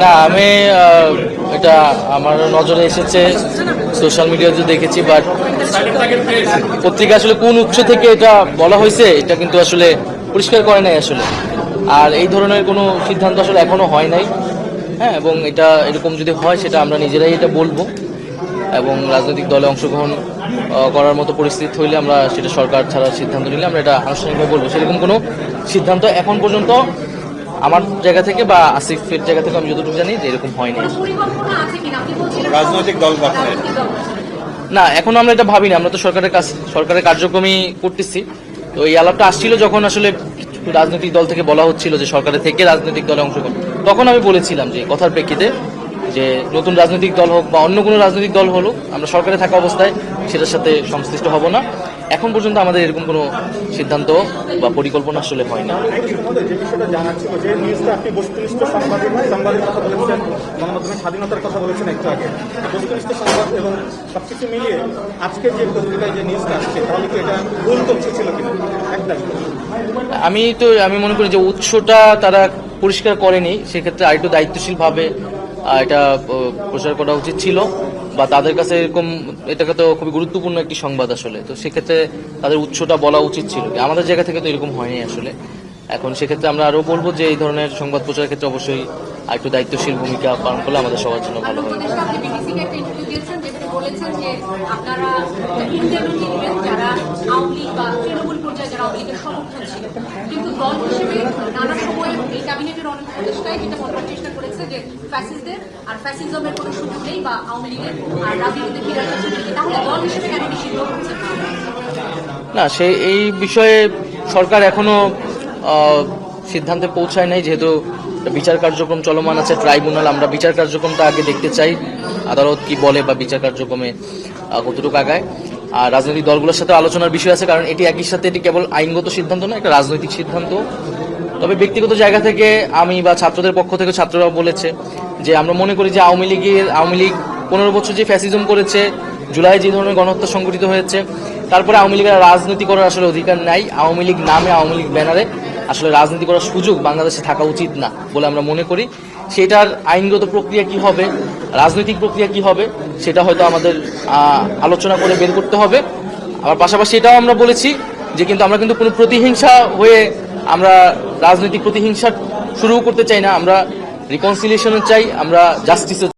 না, আমি এটা আমার নজরে এসেছে সোশ্যাল মিডিয়াতে দেখেছি বাট পত্রিকা আসলে কোন উৎস থেকে এটা বলা হয়েছে, এটা কিন্তু আসলে পরিষ্কার করে নাই আসলে। আর এই ধরনের কোনো সিদ্ধান্ত আসলে এখনও হয় নাই। হ্যাঁ এবং এটা এরকম যদি হয়, সেটা আমরা নিজেরাই এটা বলব। এবং রাজনৈতিক দলে অংশগ্রহণ করার মতো পরিস্থিতি হইলে আমরা সেটা সরকার ছাড়া সিদ্ধান্ত নিলে আমরা এটা আনুষ্ঠানিকভাবে বলব। সেরকম কোনো সিদ্ধান্ত এখন পর্যন্ত আমার জায়গা থেকে বা আসিফের জায়গা থেকে আমি যতটুকু জানি যে এরকম হয়নি। রাজনৈতিক দল গঠনের। না এখন আমরা এটা ভাবিনি। আমরা তো সরকারের কাজ সরকারের কার্যক্রমই করতেছি। তো এই আলাপটা আসছিল যখন আসলে রাজনৈতিক দল থেকে বলা হচ্ছিল যে সরকারের থেকে রাজনৈতিক দলে অংশগ্রহণ। তখন আমি বলেছিলাম যে কথার প্রেক্ষিতে যে নতুন রাজনৈতিক দল হোক বা অন্য কোনো রাজনৈতিক দল হলো আমরা সরকারে থাকা অবস্থায় সেটার সাথে সংশ্লিষ্ট হব না। এখন পর্যন্ত আমাদের এরকম কোনো সিদ্ধান্ত বা পরিকল্পনা আসলে হয় না আমি তো, আমি মনে করি যে উৎসটা তারা পরিষ্কার করেনি, সেক্ষেত্রে আরেকটু দায়িত্বশীলভাবে এটা প্রচার করা উচিত ছিল। বা তাদের কাছে এরকম, এটাকে তো খুবই গুরুত্বপূর্ণ একটি সংবাদ আসলে। তো সেক্ষেত্রে তাদের উৎসটা বলা উচিত ছিল। আমাদের জায়গা থেকে তো এরকম হয়নি আসলে। এখন সেক্ষেত্রে আমরা আরও বলব যে এই ধরনের সংবাদ প্রচারের ক্ষেত্রে অবশ্যই আর একটু দায়িত্বশীল ভূমিকা পালন করলে আমাদের সবার জন্য ভালো হয়। বলেছেন যে আপনারা ইন্টারভিউ যারা আওয়ামী লীগ বা তৃণমূল পর্যায়ে যারা আওয়ামী লীগের সমর্থন ছিল। কিন্তু দল হিসেবে নানা সময় এই ক্যাবিনেটের অনেক উপদেষ্টাই যেটা বলবার চেষ্টা করেছে যে ফ্যাসিস্টদের আর ফ্যাসিজমের কোনো সুযোগ নেই বা আওয়ামী লীগের আর রাজনীতিতে ফিরে আসার সুযোগ নেই। তাহলে দল হিসেবে কেন নিষিদ্ধ হচ্ছে? না, সে এই বিষয়ে সরকার এখনও সিদ্ধান্তে পৌঁছায় নাই, যেহেতু বিচার কার্যক্রম চলমান আছে, ট্রাইব্যুনাল, আমরা বিচার কার্যক্রমটা আগে দেখতে চাই, আদালত কি বলে বা বিচার কার্যক্রমে কতটুকু আগায়। আর রাজনৈতিক দলগুলোর সাথে আলোচনার বিষয় আছে, কারণ এটি একই সাথে এটি কেবল আইনগত সিদ্ধান্ত না একটা রাজনৈতিক সিদ্ধান্ত। তবে ব্যক্তিগত জায়গা থেকে আমি বা ছাত্রদের পক্ষ থেকে ছাত্ররা বলেছে যে, আমরা মনে করি যে আওয়ামী লীগের, আওয়ামী লীগ পনেরো বছর যে ফ্যাসিজম করেছে, জুলাই যে ধরনের গণহত্যা সংঘটিত হয়েছে, তারপরে আওয়ামী লীগের রাজনীতি করার আসলে অধিকার নাই। আওয়ামী লীগ নামে, আওয়ামী লীগ ব্যানারে আসলে রাজনীতি করার সুযোগ বাংলাদেশে থাকা উচিত না বলে আমরা মনে করি। সেটার আইনগত প্রক্রিয়া কি হবে, রাজনৈতিক প্রক্রিয়া কি হবে, সেটা হয়তো আমাদের আলোচনা করে বের করতে হবে। আবার পাশাপাশি এটাও আমরা বলেছি যে কিন্তু আমরা কিন্তু কোনো প্রতিহিংসা হয়ে আমরা রাজনৈতিক প্রতিহিংসা শুরু করতে চাই না। আমরা রিকনসিলিয়েশন চাই, আমরা জাস্টিসও